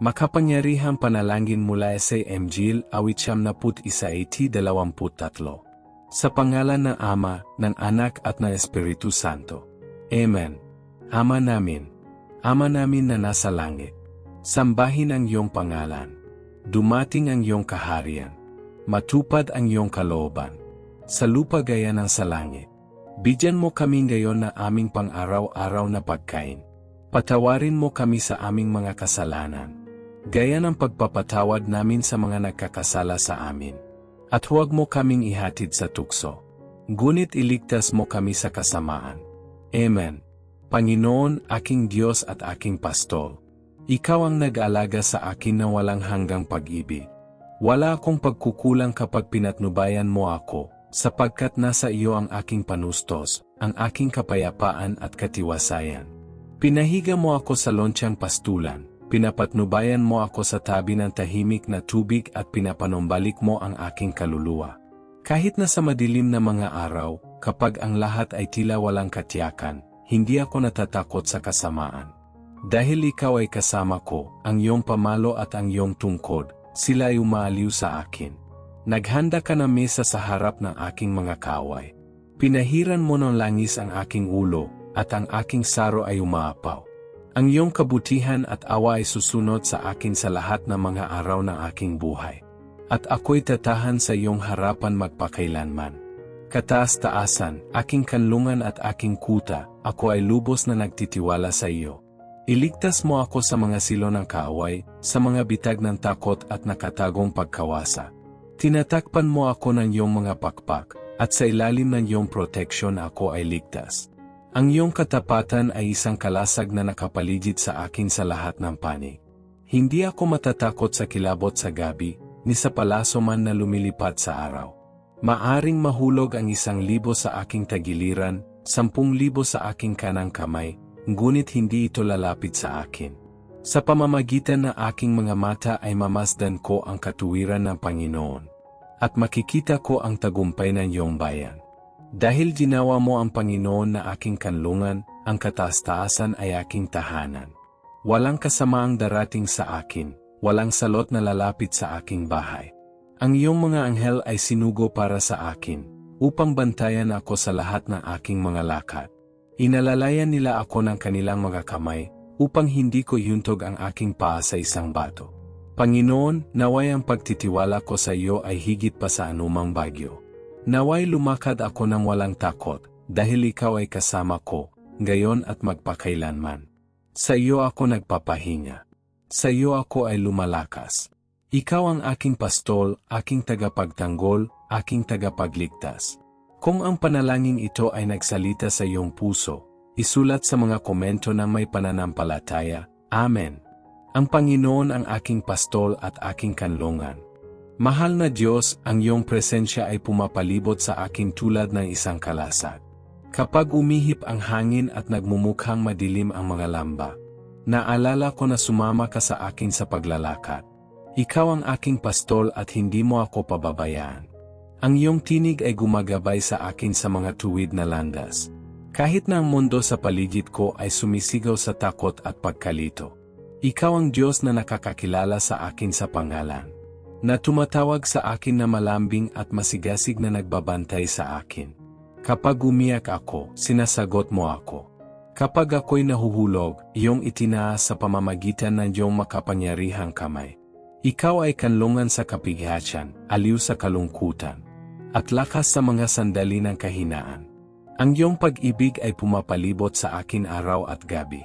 Makapangyarihang panalangin mula sa MGL awit siyam na put isa iti dalawamput tatlo. Sa pangalan ng Ama, ng Anak at ng Espiritu Santo. Amen. Ama namin, Ama namin na nasa langit, sambahin ang iyong pangalan. Dumating ang iyong kaharian. Matupad ang iyong kalooban. Sa lupa gaya ng sa langit. Bigyan mo kami ngayon na aming pang-araw-araw na pagkain. Patawarin mo kami sa aming mga kasalanan Gaya ng pagpapatawad namin sa mga nagkakasala sa amin. At huwag mo kaming ihatid sa tukso. Ngunit iligtas mo kami sa kasamaan. Amen. Panginoon, aking Diyos at aking pastol. Ikaw ang nag-alaga sa akin na walang hanggang pag-ibig. Wala akong pagkukulang kapag pinatnubayan mo ako, sapagkat nasa iyo ang aking panustos, ang aking kapayapaan at katiwasayan. Pinahiga mo ako sa lonsyang pastulan, Pinapatnubayan mo ako sa tabi ng tahimik na tubig at pinapanumbalik mo ang aking kaluluwa. Kahit na sa madilim na mga araw, kapag ang lahat ay tila walang katiyakan, hindi ako natatakot sa kasamaan. Dahil ikaw ay kasama ko, ang iyong pamalo at ang iyong tungkod, sila ay umaaliw sa akin. Naghanda ka na mesa sa harap ng aking mga kaway. Pinahiran mo ng langis ang aking ulo, at ang aking saro ay umaapaw. Ang iyong kabutihan at awa ay susunod sa akin sa lahat ng mga araw ng aking buhay. At ako'y tatahan sa iyong harapan magpakailanman. Kataas-taasan, aking kanlungan at aking kuta, ako ay lubos na nagtitiwala sa iyo. Iligtas mo ako sa mga silo ng kaaway, sa mga bitag ng takot at nakatagong pagkawasa. Tinatakpan mo ako ng iyong mga pakpak, at sa ilalim ng iyong proteksyon ako ay ligtas. Ang iyong katapatan ay isang kalasag na nakapaligid sa akin sa lahat ng panig. Hindi ako matatakot sa kilabot sa gabi, ni sa palaso man na lumilipad sa araw. Maaring mahulog ang isang libo sa aking tagiliran, sampung libo sa aking kanang kamay, ngunit hindi ito lalapit sa akin. Sa pamamagitan ng aking mga mata ay mamasdan ko ang katuwiran ng Panginoon. At makikita ko ang tagumpay ng iyong bayan. Dahil ginawa mo ang Panginoon na aking kanlungan, ang kataas-taasan ay aking tahanan. Walang kasamaang darating sa akin, walang salot na lalapit sa aking bahay. Ang iyong mga anghel ay sinugo para sa akin, upang bantayan ako sa lahat ng aking mga lakad. Inalalayan nila ako ng kanilang mga kamay, upang hindi ko yuntog ang aking paa sa isang bato. Panginoon, naway ang pagtitiwala ko sa iyo ay higit pa sa anumang bagyo. Naway lumakad ako ng walang takot, dahil ikaw ay kasama ko, gayon at magpakailanman. Sa iyo ako nagpapahinga. Sa iyo ako ay lumalakas. Ikaw ang aking pastol, aking tagapagtanggol, aking tagapagligtas. Kung ang panalangin ito ay nagsalita sa iyong puso, isulat sa mga komento na may pananampalataya. Amen. Ang Panginoon ang aking pastol at aking kanlungan. Mahal na Diyos, ang iyong presensya ay pumapalibot sa akin tulad ng isang kalasag. Kapag umihip ang hangin at nagmumukhang madilim ang mga lamba, naalala ko na sumama ka sa akin sa paglalakad. Ikaw ang aking pastol at hindi mo ako pababayaan. Ang iyong tinig ay gumagabay sa akin sa mga tuwid na landas. Kahit na ang mundo sa paligid ko ay sumisigaw sa takot at pagkalito. Ikaw ang Diyos na nakakakilala sa akin sa pangalan na tumatawag sa akin na malambing at masigasig na nagbabantay sa akin. Kapag umiyak ako, sinasagot mo ako. Kapag ako'y nahuhulog, iyong itinaas sa pamamagitan ng iyong makapangyarihang kamay. Ikaw ay kanlungan sa kapighatian, aliw sa kalungkutan, at lakas sa mga sandali ng kahinaan. Ang iyong pag-ibig ay pumapalibot sa akin araw at gabi.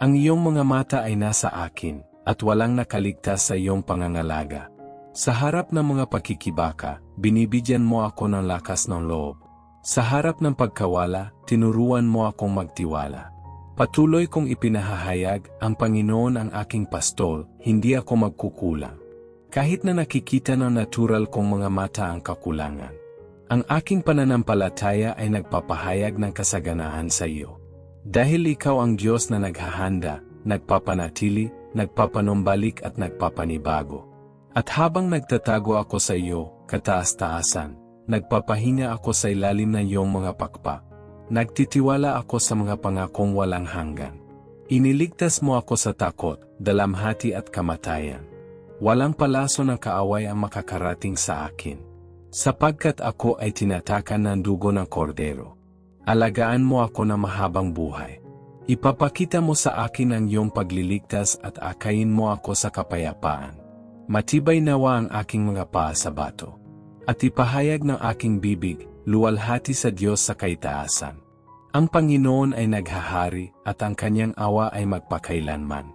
Ang iyong mga mata ay nasa akin, at walang nakaligtas sa iyong pangangalaga. Sa harap ng mga pakikibaka, binibigyan mo ako ng lakas ng loob. Sa harap ng pagkawala, tinuruan mo akong magtiwala. Patuloy kong ipinahahayag, ang Panginoon ang aking pastol, hindi ako magkukulang. Kahit na nakikita ng natural kong mga mata ang kakulangan. Ang aking pananampalataya ay nagpapahayag ng kasaganaan sa iyo. Dahil ikaw ang Diyos na naghahanda, nagpapanatili, nagpapanumbalik at nagpapanibago. At habang nagtatago ako sa iyo, kataas-taasan, nagpapahinga ako sa ilalim ng iyong mga pakpak. Nagtitiwala ako sa mga pangakong walang hanggan. Iniligtas mo ako sa takot, dalamhati at kamatayan. Walang palaso ng kaaway ang makakarating sa akin. Sapagkat ako ay tinatakan ng dugo ng kordero. Alagaan mo ako na mahabang buhay. Ipapakita mo sa akin ang iyong pagliligtas at akayin mo ako sa kapayapaan. Matibay nawa ang aking mga paa sa bato. At ipahayag ng aking bibig, luwalhati sa Diyos sa kaitaasan. Ang Panginoon ay naghahari at ang kanyang awa ay magpakailanman.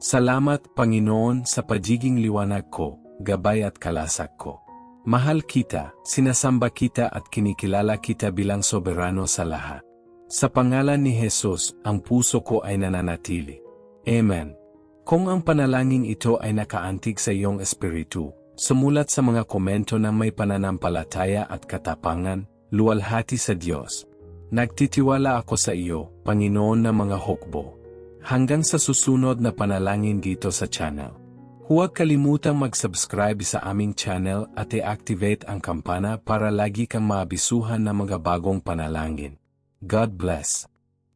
Salamat, Panginoon, sa pagiging liwanag ko, gabay at kalasag ko. Mahal kita, sinasamba kita at kinikilala kita bilang soberano sa lahat. Sa pangalan ni Jesus, ang puso ko ay nananatili. Amen. Kung ang panalangin ito ay nakaantig sa iyong espiritu, sumulat sa mga komento na may pananampalataya at katapangan, luwalhati sa Diyos. Nagtitiwala ako sa iyo, Panginoon ng mga hukbo. Hanggang sa susunod na panalangin dito sa channel. Huwag kalimutang mag-subscribe sa aming channel at i-activate ang kampana para lagi kang maabisuhan ng mga bagong panalangin. God bless.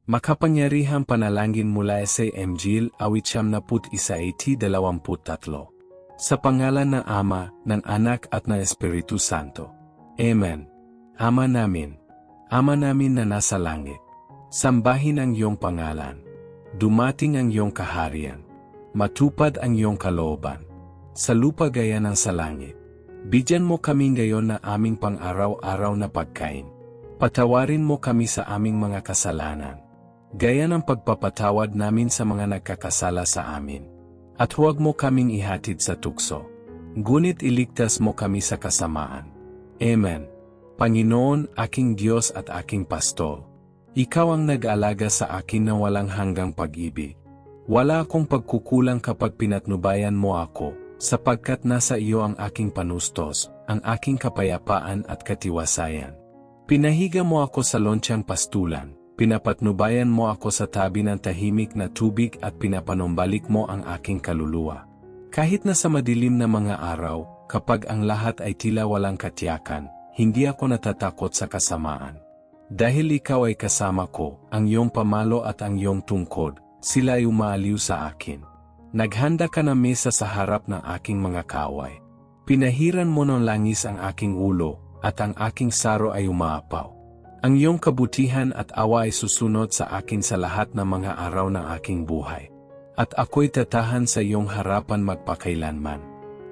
Makapangyarihang panalangin mula sa MGL awit siyam na put isa iti dalawamput tatlo. Sa pangalan ng Ama, ng Anak at ng Espiritu Santo. Amen. Ama namin. Ama namin na nasa langit. Sambahin ang iyong pangalan. Dumating ang iyong kaharian. Matupad ang iyong kalooban. Sa lupa gaya ng sa langit. Bigyan mo kami ngayon na aming pang-araw-araw na pagkain. Patawarin mo kami sa aming mga kasalanan Gaya ng pagpapatawad namin sa mga nagkakasala sa amin. At huwag mo kaming ihatid sa tukso. Ngunit iligtas mo kami sa kasamaan. Amen. Panginoon, aking Diyos at aking Pastol. Ikaw ang nag-alaga sa akin ng walang hanggang pag-ibig. Wala akong pagkukulang kapag pinatnubayan mo ako, sapagkat nasa iyo ang aking panustos, ang aking kapayapaan at katiwasayan. Pinahiga mo ako sa lonsyang pastulan, Pinapatnubayan mo ako sa tabi ng tahimik na tubig at pinapanumbalik mo ang aking kaluluwa. Kahit na sa madilim na mga araw, kapag ang lahat ay tila walang katiyakan, hindi ako natatakot sa kasamaan. Dahil ikaw ay kasama ko, ang iyong pamalo at ang iyong tungkod, sila ay umaaliw sa akin. Naghanda ka na mesa sa harap ng aking mga kaway. Pinahiran mo ng langis ang aking ulo, at ang aking saro ay umaapaw. Ang iyong kabutihan at awa ay susunod sa akin sa lahat ng mga araw ng aking buhay. At ako'y tatahan sa iyong harapan magpakailanman.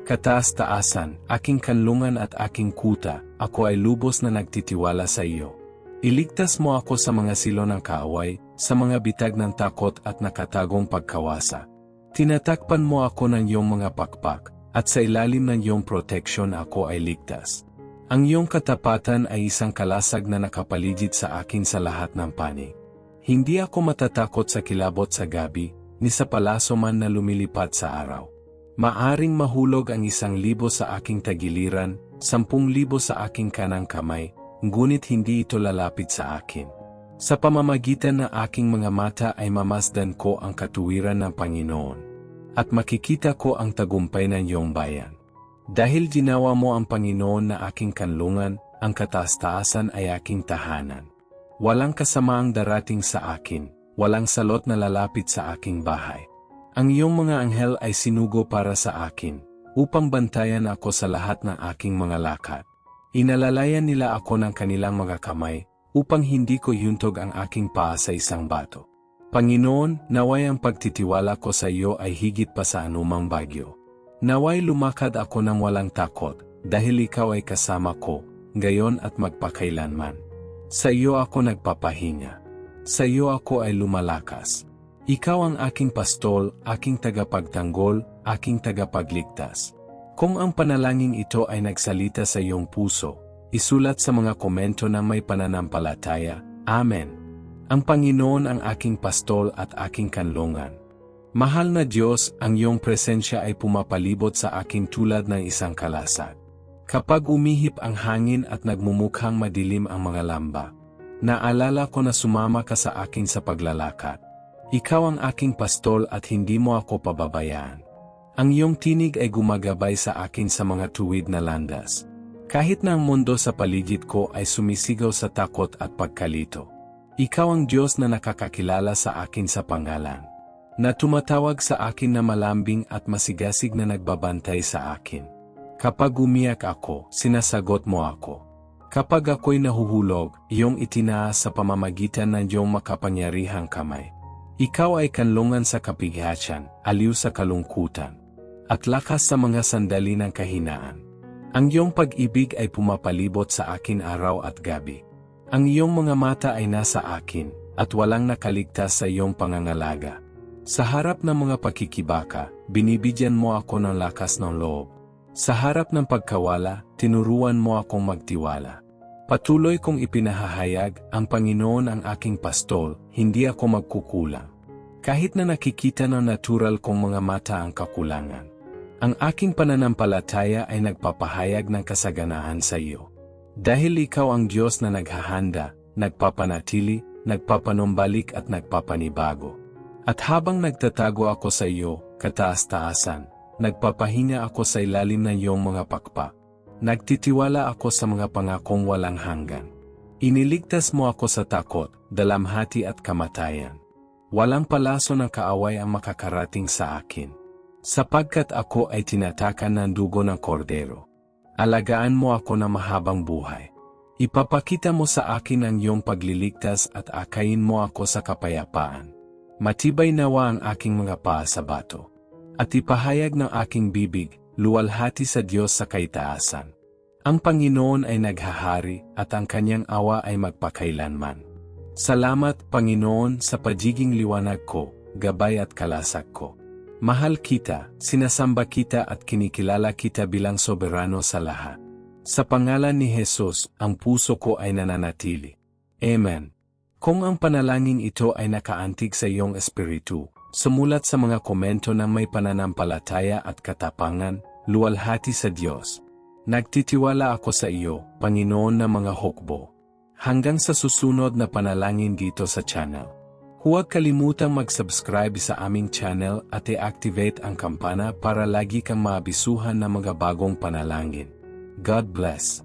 Kataas-taasan, aking kanlungan at aking kuta, ako ay lubos na nagtitiwala sa iyo. Iligtas mo ako sa mga silo ng kaaway, sa mga bitag ng takot at nakatagong pagkawasa. Tinatakpan mo ako ng iyong mga pakpak, at sa ilalim ng iyong protection ako ay ligtas. Ang iyong katapatan ay isang kalasag na nakapaligid sa akin sa lahat ng panig. Hindi ako matatakot sa kilabot sa gabi, ni sa palaso man na lumilipat sa araw. Maaring mahulog ang isang libo sa aking tagiliran, sampung libo sa aking kanang kamay, ngunit hindi ito lalapit sa akin. Sa pamamagitan ng aking mga mata ay mamasdan ko ang katuwiran ng Panginoon. At makikita ko ang tagumpay ng iyong bayan. Dahil ginawa mo ang Panginoon na aking kanlungan, ang kataas-taasan ay aking tahanan. Walang kasamaang darating sa akin, walang salot na lalapit sa aking bahay. Ang iyong mga anghel ay sinugo para sa akin, upang bantayan ako sa lahat ng aking mga lakad. Inalalayan nila ako ng kanilang mga kamay, upang hindi ko yuntog ang aking paa sa isang bato. Panginoon, naway ang pagtitiwala ko sa iyo ay higit pa sa anumang bagyo. Naway lumakad ako ng walang takot, dahil ikaw ay kasama ko, gayon at magpakailanman. Sa iyo ako nagpapahinga. Sa iyo ako ay lumalakas. Ikaw ang aking pastol, aking tagapagtanggol, aking tagapagligtas. Kung ang panalangin ito ay nagsalita sa iyong puso, isulat sa mga komento na may pananampalataya. Amen. Ang Panginoon ang aking pastol at aking kanlungan. Mahal na Diyos, ang iyong presensya ay pumapalibot sa akin tulad ng isang kalasag. Kapag umihip ang hangin at nagmumukhang madilim ang mga lamba, naalala ko na sumama ka sa akin sa paglalakad. Ikaw ang aking pastol at hindi mo ako pababayaan. Ang iyong tinig ay gumagabay sa akin sa mga tuwid na landas. Kahit na ang mundo sa paligid ko ay sumisigaw sa takot at pagkalito. Ikaw ang Diyos na nakakakilala sa akin sa pangalan. Na tumatawag sa akin na malambing at masigasig na nagbabantay sa akin. Kapag umiyak ako, sinasagot mo ako. Kapag ako'y nahuhulog, iyong itinaas sa pamamagitan ng iyong makapangyarihang kamay. Ikaw ay kanlungan sa kapighatsan, aliw sa kalungkutan, at lakas sa mga sandali ng kahinaan. Ang iyong pag-ibig ay pumapalibot sa akin araw at gabi. Ang iyong mga mata ay nasa akin, at walang nakaligtas sa iyong pangangalaga. Sa harap ng mga pakikibaka, binibigyan mo ako ng lakas ng loob. Sa harap ng pagkawala, tinuruan mo akong magtiwala. Patuloy kong ipinahahayag, ang Panginoon ang aking pastol, hindi ako magkukulang. Kahit na nakikita ng natural kong mga mata ang kakulangan. Ang aking pananampalataya ay nagpapahayag ng kasaganaan sa iyo. Dahil ikaw ang Diyos na naghahanda, nagpapanatili, nagpapanumbalik at nagpapanibago. At habang nagtatago ako sa iyo, kataas-taasan, nagpapahinga ako sa ilalim ng iyong mga pakpak. Nagtitiwala ako sa mga pangakong walang hanggan. Iniligtas mo ako sa takot, dalamhati at kamatayan. Walang palaso ng kaaway ang makakarating sa akin. Sapagkat ako ay tinatakan ng dugo ng kordero. Alagaan mo ako na mahabang buhay. Ipapakita mo sa akin ang iyong pagliligtas at akayin mo ako sa kapayapaan. Matibay nawa ang aking mga paa sa bato. At ipahayag ng aking bibig, luwalhati sa Diyos sa kaitaasan. Ang Panginoon ay naghahari at ang kanyang awa ay magpakailanman. Salamat, Panginoon, sa pagiging liwanag ko, gabay at kalasak ko. Mahal kita, sinasamba kita at kinikilala kita bilang soberano sa lahat. Sa pangalan ni Jesus, ang puso ko ay nananatili. Amen. Kung ang panalangin ito ay nakaantig sa iyong espiritu, Sumulat sa mga komento ng may pananampalataya at katapangan, luwalhati sa Diyos. Nagtitiwala ako sa iyo, Panginoon ng mga hukbo. Hanggang sa susunod na panalangin dito sa channel. Huwag kalimutang mag-subscribe sa aming channel at i-activate ang kampana para lagi kang maabisuhan ng mga bagong panalangin. God bless.